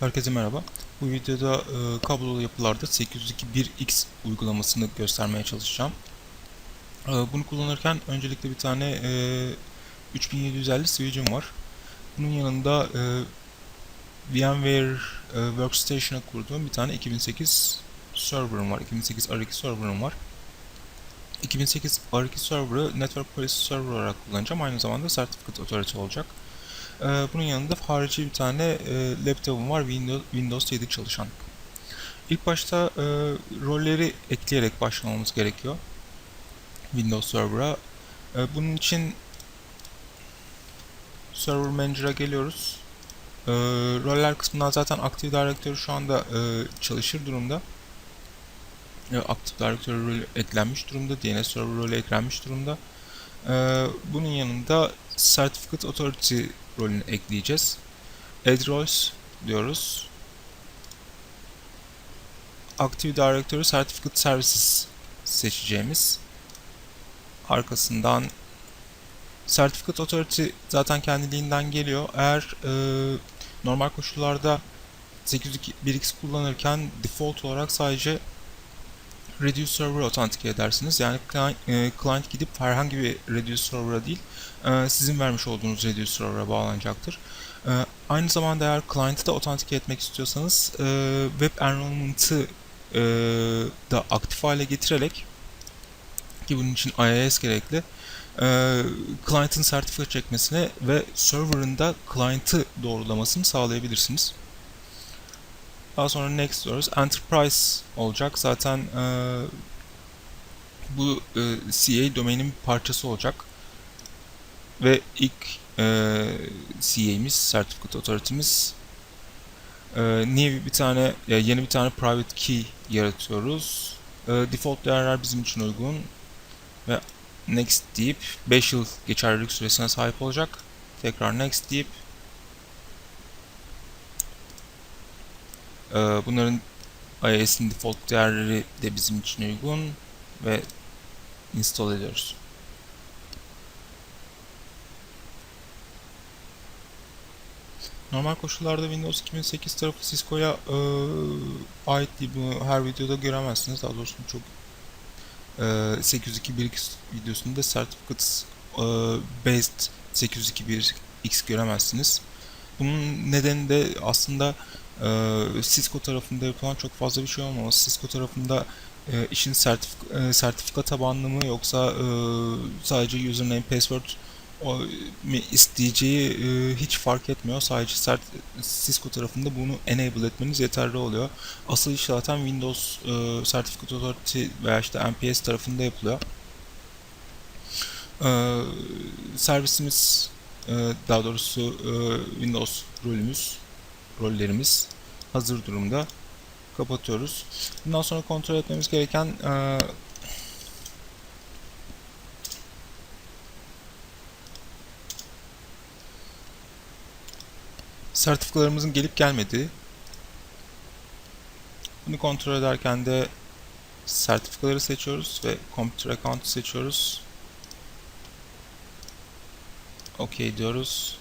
Herkese merhaba. Bu videoda e, kablolu yapılarda 802.1x uygulamasını göstermeye çalışacağım. E, bunu kullanırken öncelikle bir tane e, 3750 switch'im var. Bunun yanında e, VMware e, Workstation'a kurduğum bir tane 2008 server'ım var. 2008 R2 server'ım var. 2008 R2 server'ı Network Policy Server olarak kullanacağım. Aynı zamanda Certificate Authority olacak. Ee, bunun yanında harici bir tane e, laptopum var Windows, Windows 7 çalışan. İlk başta e, rolleri ekleyerek başlamamız gerekiyor Windows Server'a. E, bunun için Server Manager'a geliyoruz. Roller kısmından zaten Active Directory şu anda çalışır durumda. Active Directory rolü eklenmiş durumda. DNS Server rolü eklenmiş durumda. Bunun yanında Certificate Authority rolünü ekleyeceğiz. Add roles diyoruz. Active Directory Certificate Services seçeceğimiz. Arkasından Certificate Authority zaten kendiliğinden geliyor. Eğer e, normal koşullarda 802.1x kullanırken default olarak sadece Reduce Server authenticate edersiniz. Yani client, client gidip herhangi bir Reduce Server'a değil, e, sizin vermiş olduğunuz Reduce Server'a bağlanacaktır. E, aynı zamanda eğer client'ı da authenticate etmek istiyorsanız e, Web Enrollment'ı da aktif hale getirerek ki bunun için IIS gerekli e, client'ın sertifika çekmesine ve server'ın da client'ı doğrulamasını sağlayabilirsiniz. Daha sonra next diyoruz. Enterprise olacak. Zaten e, bu e, CA domainin parçası olacak. Ve ilk e, CA'miz, Certificate Authority'miz e, new bir tane, yeni bir tane private key yaratıyoruz. E, default değerler bizim için uygun. Ve next deyip 5 yıl geçerlilik süresine sahip olacak. Tekrar next deyip Bunların iOS'in default değerleri de bizim için uygun ve install ediyoruz. Normal koşullarda Windows 2008 tarafı Cisco'ya e, ait değil. Bunu her videoda göremezsiniz. Daha doğrusu çok e, 802.1x videosunda Certificates e, Based 802.1x göremezsiniz. Bunun nedeni de aslında e, Cisco tarafında yapılan çok fazla bir şey olmaması. Cisco tarafında e, işin sertif e, sertifika tabanlı mı yoksa e, sadece username password o, mi isteyeceği e, hiç fark etmiyor. Sadece sert, Cisco tarafında bunu enable etmeniz yeterli oluyor. Asıl iş zaten Windows e, Certificate Authority veya işte NPS tarafında yapılıyor. E, servisimiz e, daha doğrusu e, Windows rolümüz rollerimiz hazır durumda. Kapatıyoruz. Bundan sonra kontrol etmemiz gereken e, sertifikalarımızın gelip gelmediği. Bunu kontrol ederken de sertifikaları seçiyoruz ve Computer Account'u seçiyoruz. OK diyoruz.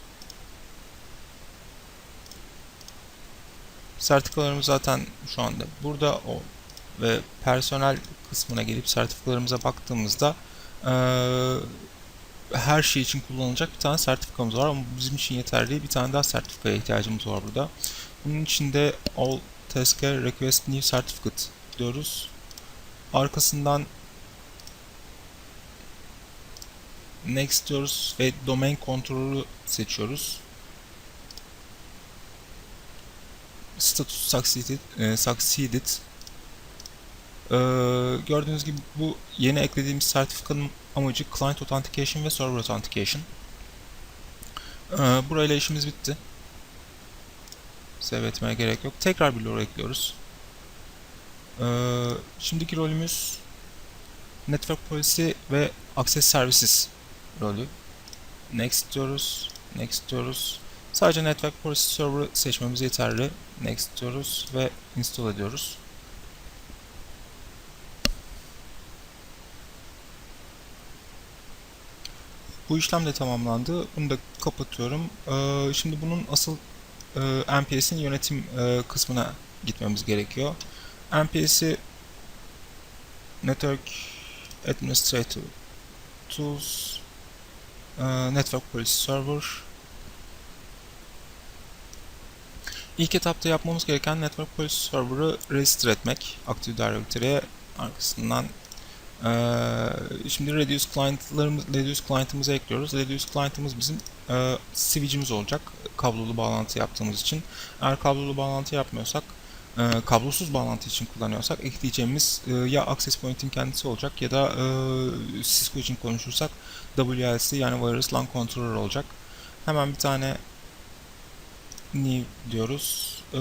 Sertifikalarımız zaten şu anda burada o ve personel kısmına gelip sertifikalarımıza baktığımızda e, her şey için kullanılacak bir tane sertifikamız var ama bizim için yeterli bir tane daha sertifikaya ihtiyacımız var burada. Bunun için de all task'e request new certificate diyoruz. Arkasından next diyoruz ve domain kontrolü seçiyoruz. Status succeeded, e, succeeded. E, gördüğünüz gibi bu yeni eklediğimiz sertifikanın amacı Client Authentication ve Server Authentication. E, burayla işimiz bitti. Save etmeye gerek yok. Tekrar bir lore ekliyoruz. E, şimdiki rolümüz Network Policy ve Access Services rolü. Next diyoruz. Next diyoruz. Sadece Network Policy Server seçmemiz yeterli. Next diyoruz ve install ediyoruz. Bu işlem de tamamlandı. Bunu da kapatıyorum. Ee, şimdi bunun asıl e, NPS'in yönetim e, kısmına gitmemiz gerekiyor. NPS'i Network Administrator Tools e, Network Policy Server İlk etapta yapmamız gereken Network Policy Server'ı register etmek Active Directory'e arkasından ee, şimdi Reduce Client'larımız, Reduce Client'ımızı ekliyoruz. Reduce Client'ımız bizim e, switch'imiz olacak. Kablolu bağlantı yaptığımız için. Eğer kablolu bağlantı yapmıyorsak, e, kablosuz bağlantı için kullanıyorsak ekleyeceğimiz e, ya access point'in kendisi olacak ya da e, Cisco için konuşursak WLC yani Wireless LAN Controller olacak. Hemen bir tane new diyoruz. E,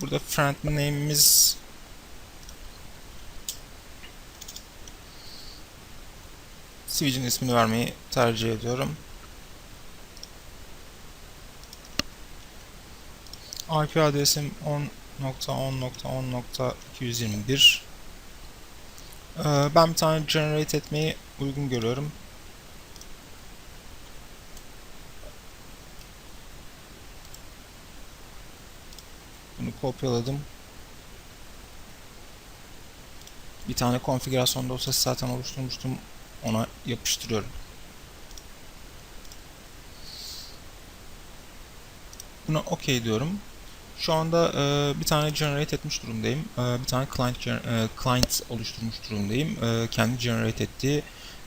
burada friend name'imiz switch'in ismini vermeyi tercih ediyorum. IP adresim 10.10.10.221 ee, Ben bir tane generate etmeyi uygun görüyorum. Kopyaladım. Bir tane konfigürasyon dosyası zaten oluşturmuştum ona yapıştırıyorum. Buna OK diyorum. Şu anda e, bir tane generate etmiş durumdayım. E, bir tane client e, client oluşturmuş durumdayım. E, kendi generate ettiği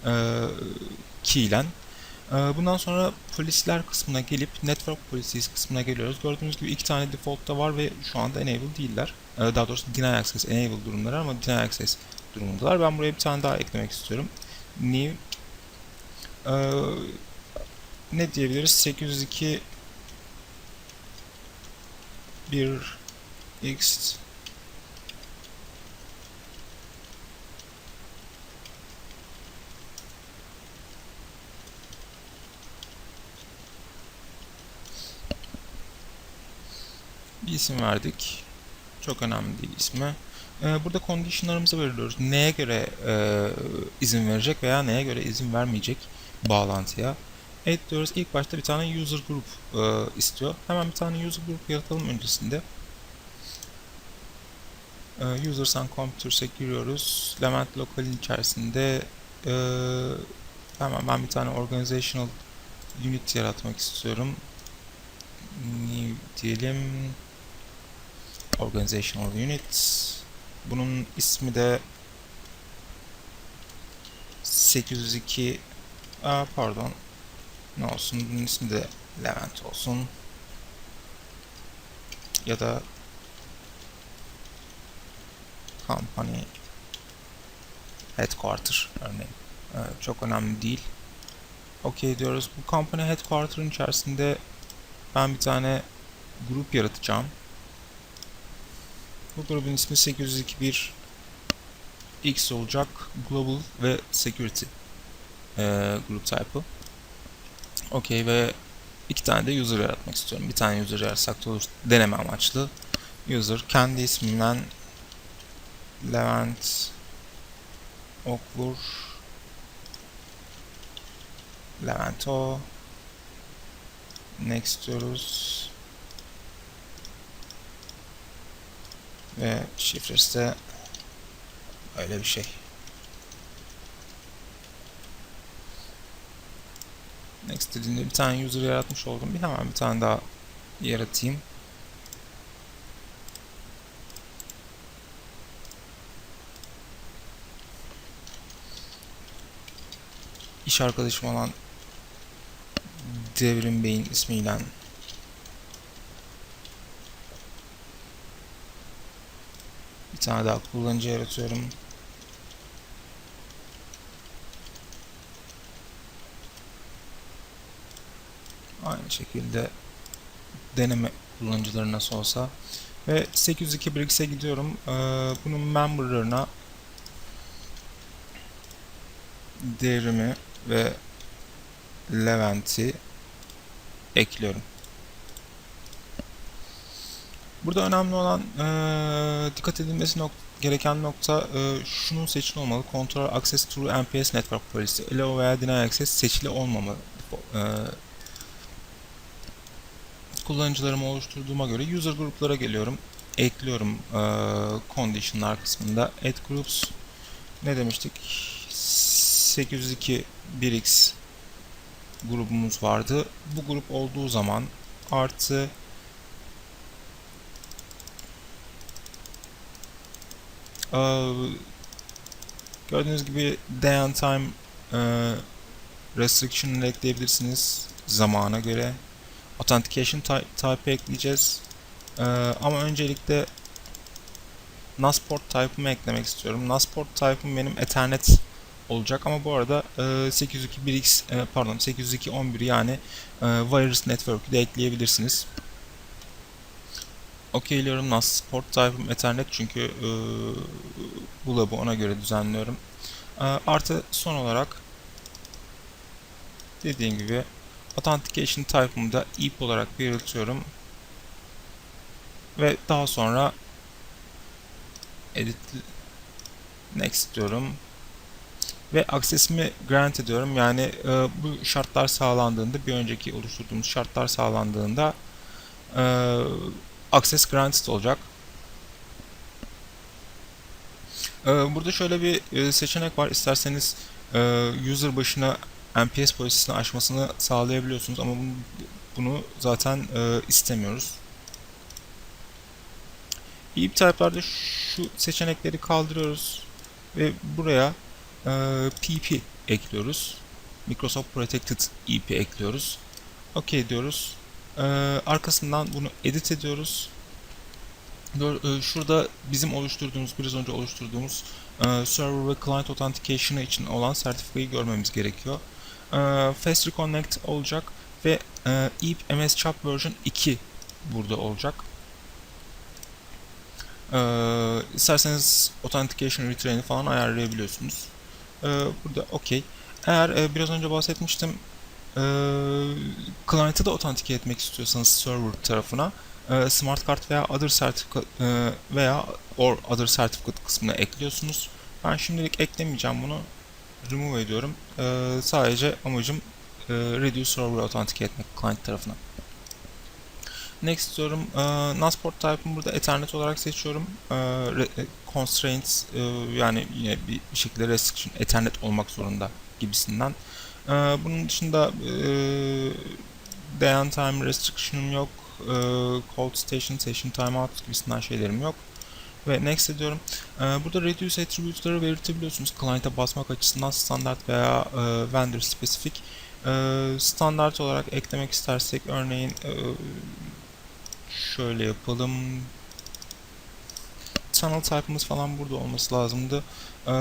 e, key ile. E, bundan sonra polisler kısmına gelip network policies kısmına geliyoruz. Gördüğünüz gibi iki tane default'ta var ve şu anda enable değiller. E, daha doğrusu deny access enable durumları ama deny access durumundalar. Ben buraya bir tane daha eklemek istiyorum new ee, ne diyebiliriz? 802 bir x bir isim verdik. Çok önemli değil ismi. Ee, burada conditionlarımızı veriyoruz. Neye göre e, izin verecek veya neye göre izin vermeyecek bağlantıya. Evet diyoruz. İlk başta bir tane user group e, istiyor. Hemen bir tane user group yaratalım öncesinde. E, users and computers'e giriyoruz. Levent Local'in içerisinde hemen ben bir tane organizational unit yaratmak istiyorum. New diyelim. Organizational unit. Bunun ismi de 802 Aa, pardon. Ne olsun? Bunun ismi de Levent olsun. Ya da company headquarter örneğin. Ee, çok önemli değil. Okey diyoruz. Bu company headquarter'ın içerisinde ben bir tane grup yaratacağım bu grubun ismi 802.1 X olacak. Global ve Security e, grup type'ı. Okey ve iki tane de user yaratmak istiyorum. Bir tane user yaratsak da olur. Deneme amaçlı. User kendi isminden Levent Oklur Levent O Next Ve şifresi de öyle bir şey. Next dediğimde bir tane user yaratmış oldum. Bir hemen bir tane daha yaratayım. İş arkadaşım olan Devrim Bey'in ismiyle tane daha kullanıcı yaratıyorum. Aynı şekilde deneme kullanıcıları nasıl olsa. Ve 802 Brix'e gidiyorum. Ee, bunun memberlarına değerimi ve Levent'i ekliyorum. Burada önemli olan e, dikkat edilmesi nok gereken nokta e, şunun seçili olmalı. Control Access Through NPS Network Policy. Allow veya Deny Access seçili olmamalı. E, kullanıcılarımı oluşturduğuma göre user gruplara geliyorum. Ekliyorum e, condition'lar kısmında. Add groups ne demiştik? 802 1x grubumuz vardı. Bu grup olduğu zaman artı gördüğünüz gibi day and time e, restriction'ını ekleyebilirsiniz zamana göre. Authentication ty- type ekleyeceğiz. Ee, ama öncelikle NASPort type'ımı eklemek istiyorum. NASPort type'ım benim Ethernet olacak ama bu arada e, 802.1x e, pardon 802.11 yani e, Wireless Network'ü de ekleyebilirsiniz. Okeyliyorum NAS port type'ım Ethernet çünkü e, bu labı ona göre düzenliyorum. E, artı son olarak dediğim gibi Authentication type'ımı da EAP olarak belirtiyorum. Ve daha sonra edit next diyorum ve access'imi grant ediyorum. Yani e, bu şartlar sağlandığında bir önceki oluşturduğumuz şartlar sağlandığında e, access granted olacak. E, burada şöyle bir e, seçenek var. İsterseniz e, user başına NPS policisini aşmasını sağlayabiliyorsunuz ama bunu, zaten e, istemiyoruz. EAP type'larda şu seçenekleri kaldırıyoruz ve buraya PP ekliyoruz. Microsoft Protected EP ekliyoruz. OK diyoruz. E, arkasından bunu edit ediyoruz. E, Şurada bizim oluşturduğumuz, biraz önce oluşturduğumuz e, server ve client authentication için olan sertifikayı görmemiz gerekiyor. E, Fast Reconnect olacak ve e, EAP MS Chop version 2 burada olacak. Ee, isterseniz Authentication Retrain'i falan ayarlayabiliyorsunuz. Ee, burada OK. Eğer e, biraz önce bahsetmiştim e, client'ı da authenticate etmek istiyorsanız server tarafına e, smart card veya other certificate e, veya or other certificate kısmına ekliyorsunuz. Ben şimdilik eklemeyeceğim bunu. Remove ediyorum. E, sadece amacım e, reduce server authenticate etmek client tarafına. Next diyorum. E, NASPort type'ımı burada Ethernet olarak seçiyorum. E, re- e, constraints e, yani yine bir şekilde restriction Ethernet olmak zorunda gibisinden. E, bunun dışında e, day and time restriction'ım yok. E, cold station, session timeout gibisinden şeylerim yok. Ve next ediyorum. E, burada reduce attribute'ları belirtebiliyorsunuz. Client'a basmak açısından standart veya e, vendor specific. E, standart olarak eklemek istersek örneğin e, Şöyle yapalım. Tunnel type'ımız falan burada olması lazımdı. Ee,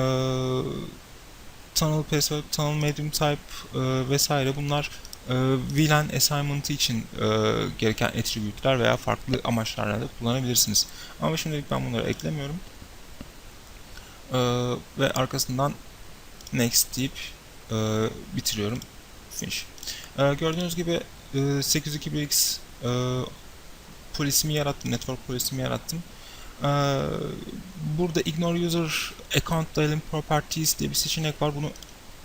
tunnel password, tunnel medium type e, vesaire bunlar e, VLAN assignment için e, gereken attribute'ler veya farklı amaçlarla da kullanabilirsiniz. Ama şimdilik ben bunları eklemiyorum. E, ve arkasından next deyip e, bitiriyorum. Finish. E, gördüğünüz gibi e, 802.1x e, polisimi yarattım, network polisimi yarattım. Ee, burada ignore user account dialing properties diye bir seçenek var. Bunu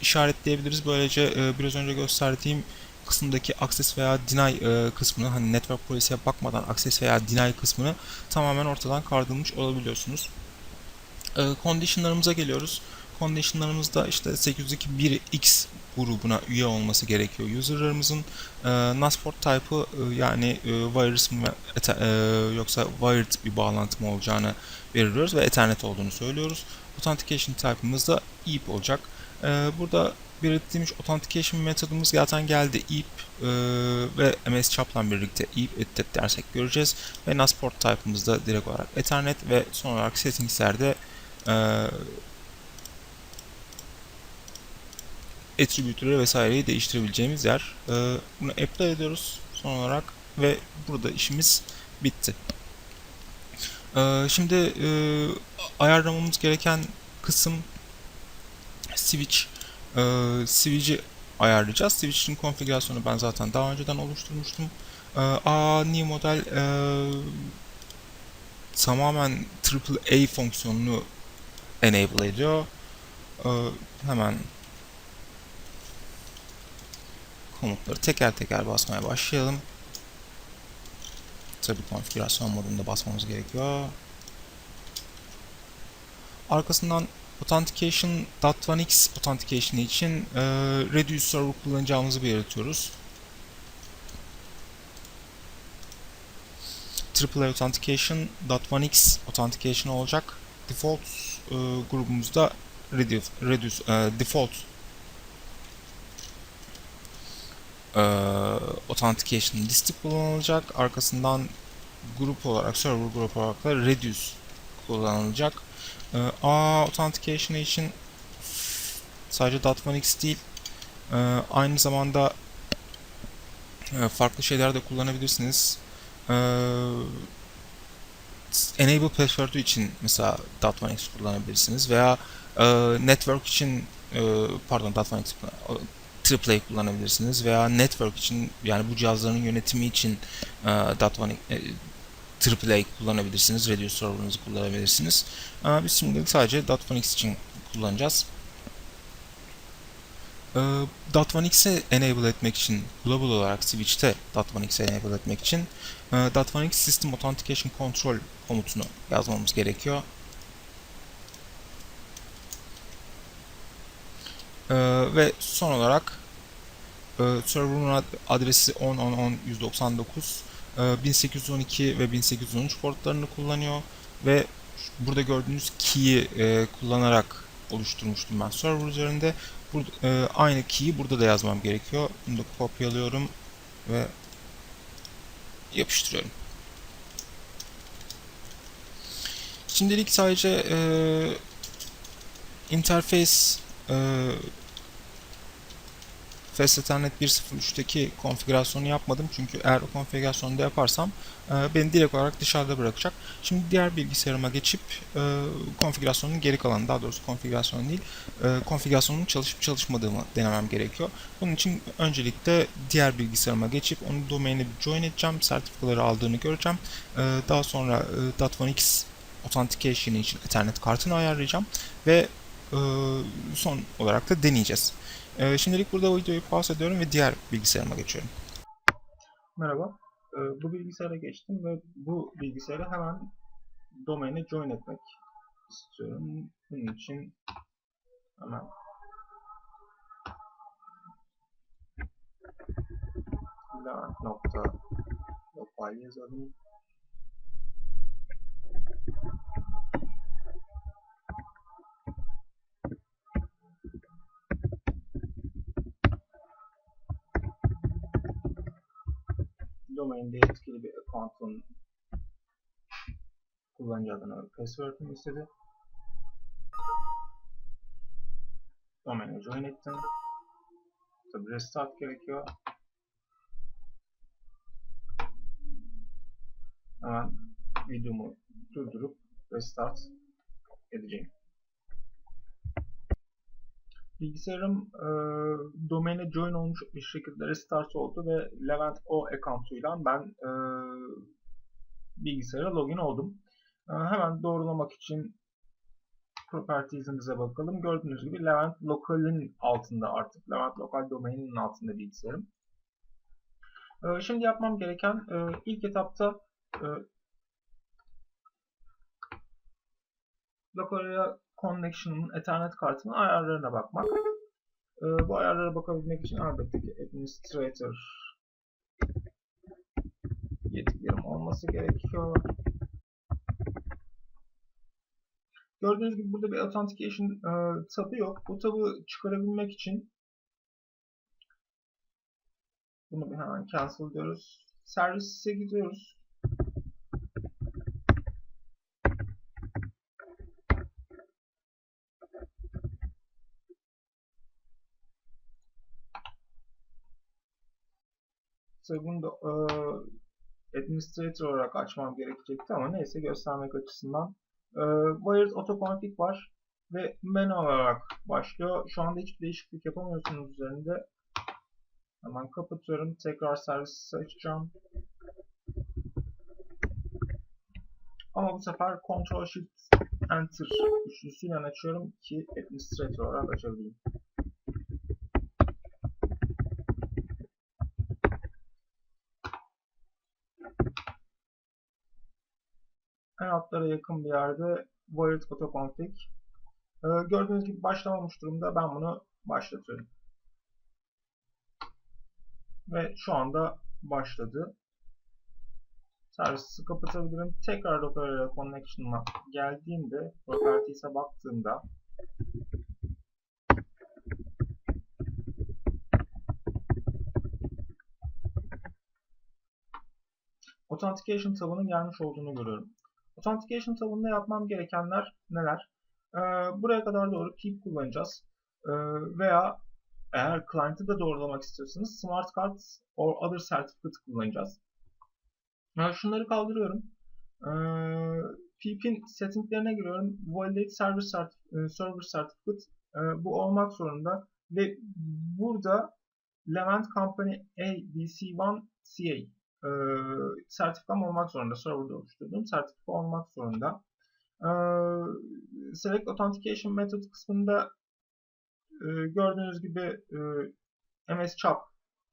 işaretleyebiliriz. Böylece e, biraz önce gösterdiğim kısımdaki access veya deny e, kısmını hani network polisiye bakmadan access veya deny kısmını tamamen ortadan kaldırmış olabiliyorsunuz. E, conditionlarımıza geliyoruz. Conditionlarımızda işte 802.1x grubuna üye olması gerekiyor. User'larımızın e, NASPort type'ı e, yani e, virus mı e, yoksa wired bir bağlantı mı olacağını veriyoruz ve Ethernet olduğunu söylüyoruz. Authentication type'ımız da EAP olacak. E, burada belirttiğimiz authentication metodumuz zaten geldi. EAP e, ve MS Chop'la birlikte EAP ettik dersek göreceğiz. Ve NASPort type'ımız da direkt olarak Ethernet ve son olarak settings'lerde e, attribute'leri vesaireyi değiştirebileceğimiz yer. Ee, bunu apply ediyoruz son olarak ve burada işimiz bitti. Ee, şimdi e, ayarlamamız gereken kısım switch. Ee, switch'i ayarlayacağız. Switch'in konfigürasyonu ben zaten daha önceden oluşturmuştum. A new model e, tamamen AAA fonksiyonunu enable ediyor. Hemen komutları teker teker basmaya başlayalım. tabi konfigürasyon modunda basmamız gerekiyor. Arkasından Authentication.1x Authentication için e, Reduce Server kullanacağımızı belirtiyoruz. AAA Authentication.1x Authentication olacak. Default e, grubumuzda Reduce, Reduce e, Default e, Authentication listi kullanılacak. Arkasından grup olarak, server grup olarak da Reduce kullanılacak. E, A Authentication için sadece .1x değil, e, aynı zamanda e, farklı şeyler de kullanabilirsiniz. E, Enable Password için mesela .1x kullanabilirsiniz veya e, Network için e, pardon .1x AAA kullanabilirsiniz veya network için yani bu cihazların yönetimi için e, .1 e, AAA kullanabilirsiniz. Reduce server'ınızı kullanabilirsiniz. E, biz şimdilik sadece .1x için kullanacağız. E, .1x'e enable etmek için global olarak switch'te .1x'e enable etmek için e, .1x System Authentication Control komutunu yazmamız gerekiyor. Ee, ve son olarak e, server'ın ad- adresi 10.10.10.199 e, 1812 ve 1813 portlarını kullanıyor ve burada gördüğünüz key'i e, kullanarak oluşturmuştum ben server üzerinde. E, aynı key'i burada da yazmam gerekiyor. Bunu da kopyalıyorum ve yapıştırıyorum. Şimdilik sadece e, interface e, Ethernet 1.0.3'teki konfigürasyonu yapmadım çünkü eğer o konfigürasyonu da yaparsam e, beni direkt olarak dışarıda bırakacak. Şimdi diğer bilgisayarıma geçip e, konfigürasyonun geri kalanı, daha doğrusu konfigürasyon değil, e, konfigürasyonun çalışıp çalışmadığımı denemem gerekiyor. Bunun için öncelikle diğer bilgisayarıma geçip onun domainine bir join edeceğim, sertifikaları aldığını göreceğim. E, daha sonra e, .1x Authentication için Ethernet kartını ayarlayacağım ve e, son olarak da deneyeceğiz. E, şimdilik burada videoyu pause ediyorum ve diğer bilgisayarıma geçiyorum. Merhaba. E, bu bilgisayara geçtim ve bu bilgisayara hemen domaine join etmek istiyorum. Bunun için hemen lokal yazalım. Domainde etkili bir account'un kullanıcı adını ve password'ını istedi. Domaine join ettim. Tabi restart gerekiyor. Hemen videomu durdurup restart edeceğim. Bilgisayarım e, domaine join olmuş bir şekilde restart oldu ve Levent O account'uyla ben e, bilgisayara login oldum. E, hemen doğrulamak için properties'imize bakalım. Gördüğünüz gibi Levent Local'in altında artık. Levent Local domaininin altında bilgisayarım. E, şimdi yapmam gereken e, ilk etapta e, Local Connection'ın Ethernet kartının ayarlarına bakmak. Ee, bu ayarlara bakabilmek için elbette ki Administrator yetkilerim olması gerekiyor. Gördüğünüz gibi burada bir Authentication e, tabı yok. Bu tabı çıkarabilmek için bunu bir hemen cancel diyoruz. Servise gidiyoruz. Tabii bunu da e, administrator olarak açmam gerekecekti ama neyse göstermek açısından. E, Wired Autoconfig var ve manuel olarak başlıyor. Şu anda hiçbir değişiklik yapamıyorsunuz üzerinde. Hemen kapatıyorum. Tekrar servisi açacağım. Ama bu sefer Ctrl Shift Enter üçlüsüyle açıyorum ki administrator olarak açabileyim. En altlara yakın bir yerde Wired Autoconfig. Ee, gördüğünüz gibi başlamamış durumda. Ben bunu başlatıyorum. Ve şu anda başladı. Servisi kapatabilirim. Tekrar Docker Connection'a geldiğimde Properties'e baktığımda Authentication tabının gelmiş olduğunu görüyorum. Authentication tabında yapmam gerekenler neler? Ee, buraya kadar doğru keep kullanacağız. Ee, veya eğer client'ı da doğrulamak istiyorsanız smart card or other certificate kullanacağız. Yani şunları kaldırıyorum. Ee, PIP'in settinglerine giriyorum. Validate Server, Certif Server Certificate e, bu olmak zorunda. Ve burada Levent Company ABC1 CA e, sertifikam olmak zorunda. Server'da oluşturduğum sertifika olmak zorunda. E, Select Authentication Method kısmında e, gördüğünüz gibi e, MS Chop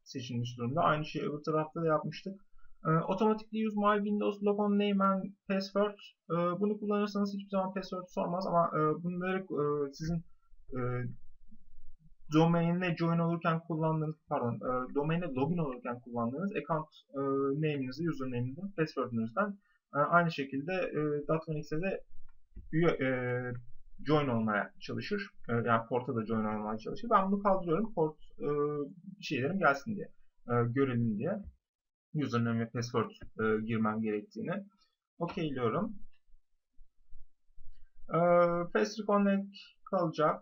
seçilmiş durumda. Aynı şeyi öbür tarafta da yapmıştık. E, automatically use my Windows logon name and password. E, bunu kullanırsanız hiçbir zaman password sormaz ama e, bunları e, sizin e, domain'e join olurken kullandığınız pardon e, domain'e login olurken kullandığınız account e, name'inizi, username'inizi, password'ünüzden e, aynı şekilde e, .1x'e de üye, e, join olmaya çalışır. E, yani porta da join olmaya çalışır. Ben bunu kaldırıyorum. Port e, şeylerim gelsin diye. E, görelim diye. Username ve password e, girmem gerektiğini. Okeyliyorum. E, Fast Reconnect kalacak.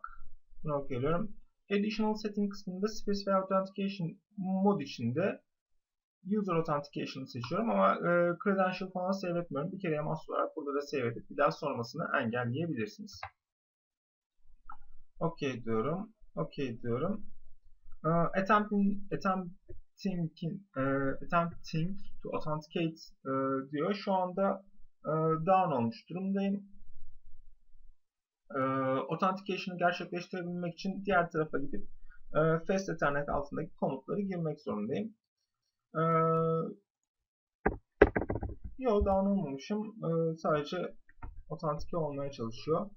Bunu okeyliyorum. Additional setting kısmında Specify Authentication mod içinde User Authentication'ı seçiyorum ama e, credential falan save etmiyorum. Bir kere mahsus olarak burada da save edip bir daha sormasını engelleyebilirsiniz. OK diyorum. OK diyorum. E, attempting, attempting, e, attempting to authenticate e, diyor. Şu anda e, down olmuş durumdayım. E, authentication'ı gerçekleştirebilmek için diğer tarafa gidip e, Fast Ethernet altındaki komutları girmek zorundayım. Ee, Yok down olmamışım. Ee, sadece otantike olmaya çalışıyor.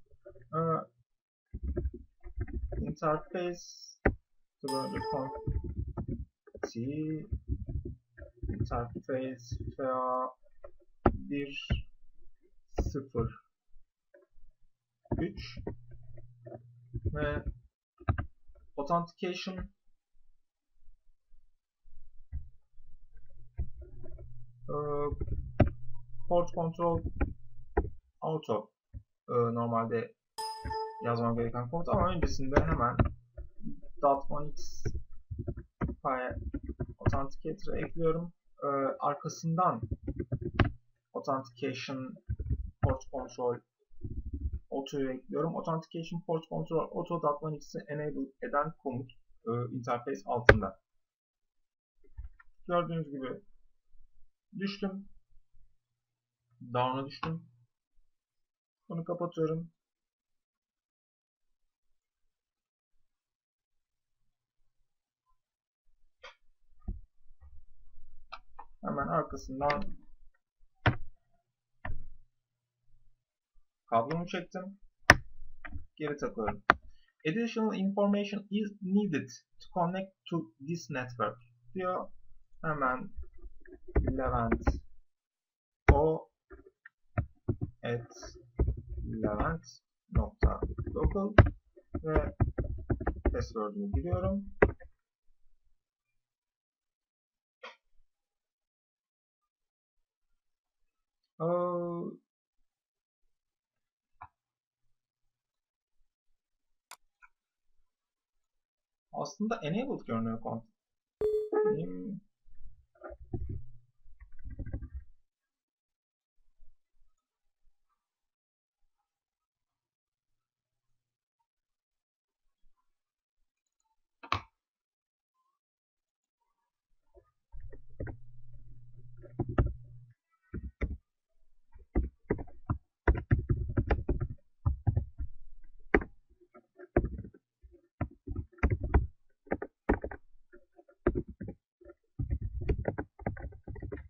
Ee, interface conf interface fa 1 0 3 ve authentication port control auto normalde yazmam gereken komut ama öncesinde hemen .1x file authenticator'ı ekliyorum. Arkasından authentication port control auto'yu ekliyorum. Authentication port control auto.1x'i enable eden komut interface altında. Gördüğünüz gibi düştüm. Down'a düştüm. Bunu kapatıyorum. Hemen arkasından kablomu çektim. Geri takıyorum. Additional information is needed to connect to this network diyor. Hemen Levent o at levent.local ve password'ümü giriyorum. Ee, aslında enabled görünüyor kont.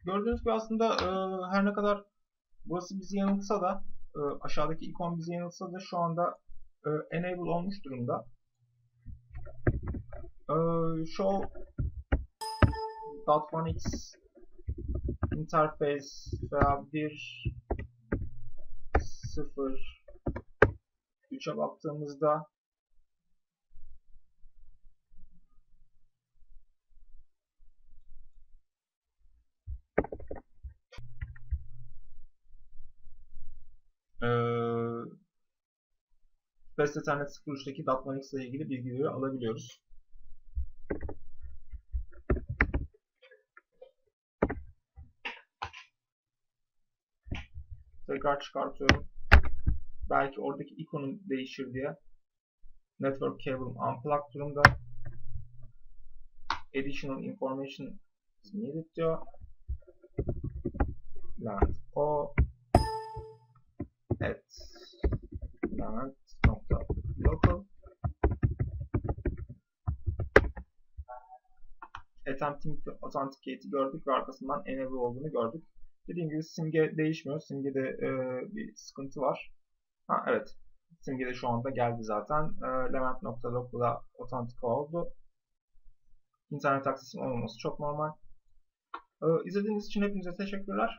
Gördüğünüz gibi aslında e, her ne kadar burası bizi yanıltsa da e, aşağıdaki ikon bizi yanıltsa da şu anda e, enable olmuş durumda. E, show .1x interface veya 1 0 3'e baktığımızda Best Ethernet 03'teki Datmanix ile ilgili bilgileri alabiliyoruz. Tekrar çıkartıyorum. Belki oradaki ikonum değişir diye. Network cable'ım unplugged durumda. Additional information is needed diyor. Land Attempting to Authenticate'i gördük ve arkasından enable olduğunu gördük. Dediğim gibi simge değişmiyor. Simgede e, bir sıkıntı var. Ha evet. Simge de şu anda geldi zaten. E, Levent.local'a authentic oldu. İnternet aksesim olmaması çok normal. E, izlediğiniz için hepinize teşekkürler.